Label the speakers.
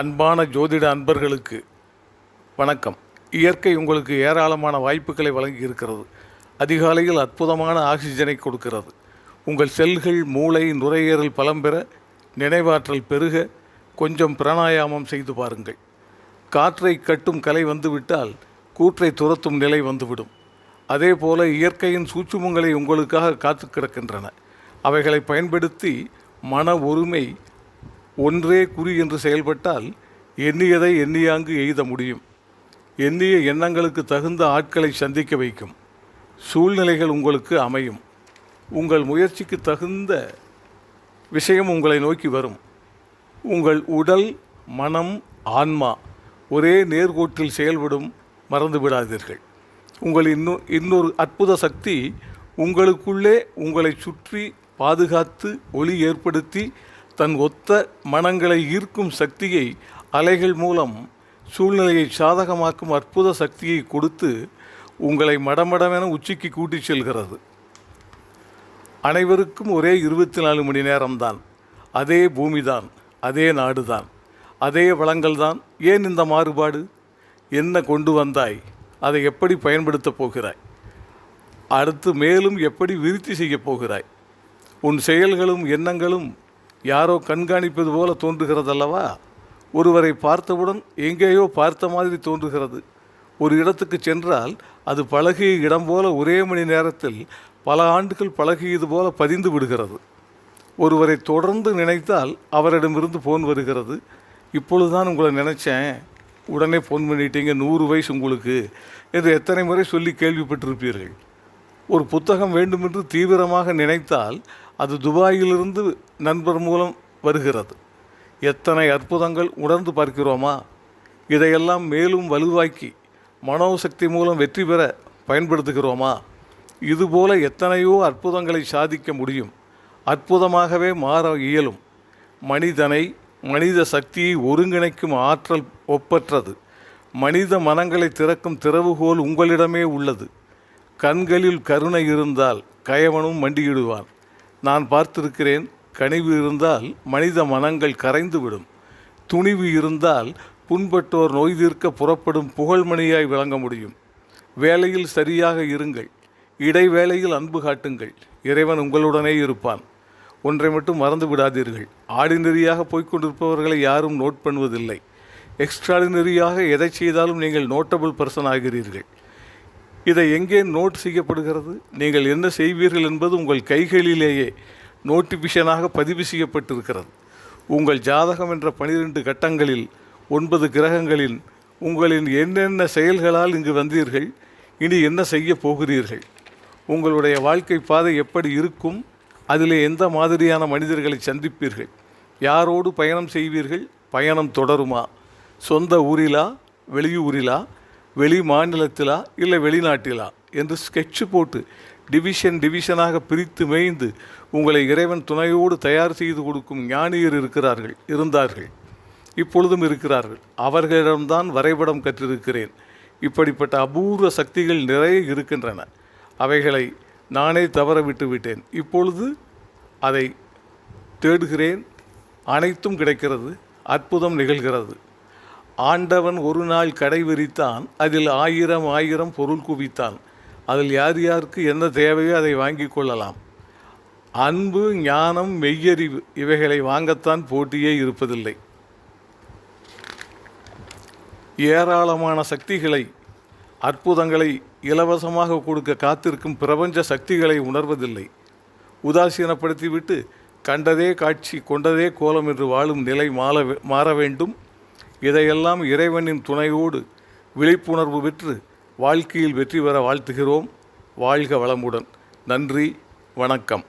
Speaker 1: அன்பான ஜோதிட அன்பர்களுக்கு வணக்கம். இயற்கை உங்களுக்கு ஏராளமான வாய்ப்புகளை வழங்கி இருக்கிறது அதிகாலையில் அற்புதமான ஆக்சிஜனை கொடுக்கிறது. உங்கள் செல்கள் மூளை நுரையீரல் பலம் பெற நினைவாற்றல் பெருக கொஞ்சம் பிராணாயாமம் செய்து பாருங்கள். காற்றை கட்டும் கலை வந்துவிட்டால் கூற்றை துரத்தும் நிலை வந்துவிடும். அதே போல இயற்கையின் சூட்சுமங்களை உங்களுக்காக காத்து கிடக்கின்றன. அவைகளை பயன்படுத்தி மன ஒருமை ஒன்றே குறி என்று செயல்பட்டால் எண்ணியதை எண்ணியாங்கு எய்த முடியும். எண்ணிய எண்ணங்களுக்கு தகுந்த ஆட்களை சந்திக்க வைக்கும். சூழ்நிலைகள் உங்களுக்கு அமையும். உங்கள் முயற்சிக்கு தகுந்த விஷயம் உங்களை நோக்கி வரும். உங்கள் உடல் மனம் ஆன்மா ஒரே நேர்கோட்டில் செயல்படும் மறந்து விடாதீர்கள். உங்கள் இன்னும் இன்னொரு அற்புத சக்தி உங்களுக்குள்ளே உங்களை சுற்றி பாதுகாத்து ஒளி ஏற்படுத்தி தன் ஒத்த மனங்களை ஈர்க்கும் சக்தியை அலைகள் மூலம் சூழ்நிலையை சாதகமாக்கும் அற்புத சக்தியை கொடுத்து உங்களை மடமடமென உச்சிக்கு கூட்டிச் செல்கிறது. அனைவருக்கும் ஒரே இருபத்தி நாலு மணி நேரம்தான். அதே பூமிதான் அதே நாடுதான் அதே வளங்கள்தான். ஏன் இந்த மாறுபாடு? என்ன கொண்டு வந்தாய்? அதை எப்படி பயன்படுத்தப் போகிறாய்? அடுத்து மேலும் எப்படி விருத்தி செய்யப் போகிறாய்? உன் செயல்களும் எண்ணங்களும் யாரோ கண்காணிப்பது போல தோன்றுகிறதல்லவா? ஒருவரை பார்த்தவுடன் எங்கேயோ பார்த்த மாதிரி தோன்றுகிறது. ஒரு இடத்துக்கு சென்றால் அது பழகிய இடம் போல ஒரே மணி நேரத்தில் பல ஆண்டுகள் பழகியது போல பதிந்து விடுகிறது. ஒருவரை தொடர்ந்து நினைத்தால் அவரிடமிருந்து ஃபோன் வருகிறது. இப்பொழுதுதான் உங்களை நினச்சேன். உடனே ஃபோன் பண்ணிட்டீங்க நூறு வயசு உங்களுக்கு என்று எத்தனை முறை சொல்லி கேள்விப்பட்டிருப்பீர்கள். ஒரு புத்தகம் வேண்டுமென்று தீவிரமாக நினைத்தால் அது துபாயிலிருந்து நண்பர் மூலம் வருகிறது. எத்தனை அற்புதங்கள் உணர்ந்து பார்க்கிறோமா? இதையெல்லாம் மேலும் வலுவாக்கி மனோசக்தி மூலம் வெற்றி பெற பயன்படுத்துகிறோமா? இதுபோல எத்தனையோ அற்புதங்களை சாதிக்க முடியும். அற்புதமாகவே மாற இயலும். மனிதனை மனித சக்தியை ஒருங்கிணைக்கும் ஆற்றல் ஒப்பற்றது. மனித மனங்களை திறக்கும் திறவுகோல் உங்களிடமே உள்ளது. கண்களில் கருணை இருந்தால் கயவனும் மண்டியிடுவான். நான் பார்த்திருக்கிறேன் கனிவு இருந்தால் மனித மனங்கள் கரைந்துவிடும். துணிவு இருந்தால் புண்பட்டோர் நோய் தீர்க்க புறப்படும் புகழ்மணியாய் விளங்க முடியும். வேலையில் சரியாக இருங்கள். இடைவேளையில் அன்பு காட்டுங்கள். இறைவன் உங்களுடனே இருப்பான். ஒன்றை மட்டும் மறந்து விடாதீர்கள் ஆர்டினரியாக போய்க்கொண்டிருப்பவர்களை யாரும் நோட் பண்ணுவதில்லை. எக்ஸ்ட்ராடினரியாக எதை செய்தாலும் நீங்கள் நோட்டபிள் பர்சன் ஆகிறீர்கள். இதை எங்கே நோட் செய்யப்படுகிறது? நீங்கள் என்ன செய்வீர்கள் என்பது உங்கள் கைகளிலேயே நோட்டிஃபிகேஷனாக பதிவு செய்யப்பட்டிருக்கிறது. உங்கள் ஜாதகம் என்ற பனிரெண்டு கட்டங்களில் ஒன்பது கிரகங்களில் உங்களின் என்னென்ன செயல்களால் இங்கு வந்தீர்கள்? இனி என்ன செய்ய போகிறீர்கள்? உங்களுடைய வாழ்க்கை பாதை எப்படி இருக்கும்? அதிலே எந்த மாதிரியான மனிதர்களை சந்திப்பீர்கள்? யாரோடு பயணம் செய்வீர்கள்? பயணம் தொடருமா? சொந்த ஊரிலா? வெளியூரிலா? வெளி மாநிலத்திலா இல்லை வெளிநாட்டிலா என்று ஸ்கெட்சு போட்டு டிவிஷன் டிவிஷனாக பிரித்து மேய்ந்து உங்களை இறைவன் துணையோடு தயார் செய்து கொடுக்கும் ஞானியர் இருக்கிறார்கள் இருந்தார்கள். இப்பொழுதும் இருக்கிறார்கள். அவர்களிடம்தான் வரைபடம் கற்றிருக்கிறேன். இப்படிப்பட்ட அபூர்வ சக்திகள் நிறைய இருக்கின்றன. அவைகளை நானே தவற விட்டு விட்டேன். இப்பொழுது அதை தேடுகிறேன். அனைத்தும் கிடைக்கிறது. அற்புதம் நிகழ்கிறது. ஆண்டவன் ஒரு நாள் கடை விரித்தான் அதில் ஆயிரம் ஆயிரம் பொருள் குவித்தான். அதில் யார் யாருக்கு என்ன தேவையோ அதை வாங்கி கொள்ளலாம். அன்பு ஞானம் மெய்யறிவு இவைகளை வாங்கத்தான் போட்டியே இருப்பதில்லை. ஏராளமான சக்திகளை அற்புதங்களை இலவசமாக கொடுக்க காத்திருக்கும் பிரபஞ்ச சக்திகளை உணர்வதில்லை. உதாசீனப்படுத்திவிட்டு கண்டதே காட்சி கொண்டதே கோலம் என்று வாழும் நிலை மாற மாற வேண்டும். இதையெல்லாம் இறைவனின் துணையோடு விழிப்புணர்வு பெற்று வாழ்க்கையில் வெற்றி பெற வாழ்த்துகிறோம். வாழ்க வளமுடன். நன்றி. வணக்கம்.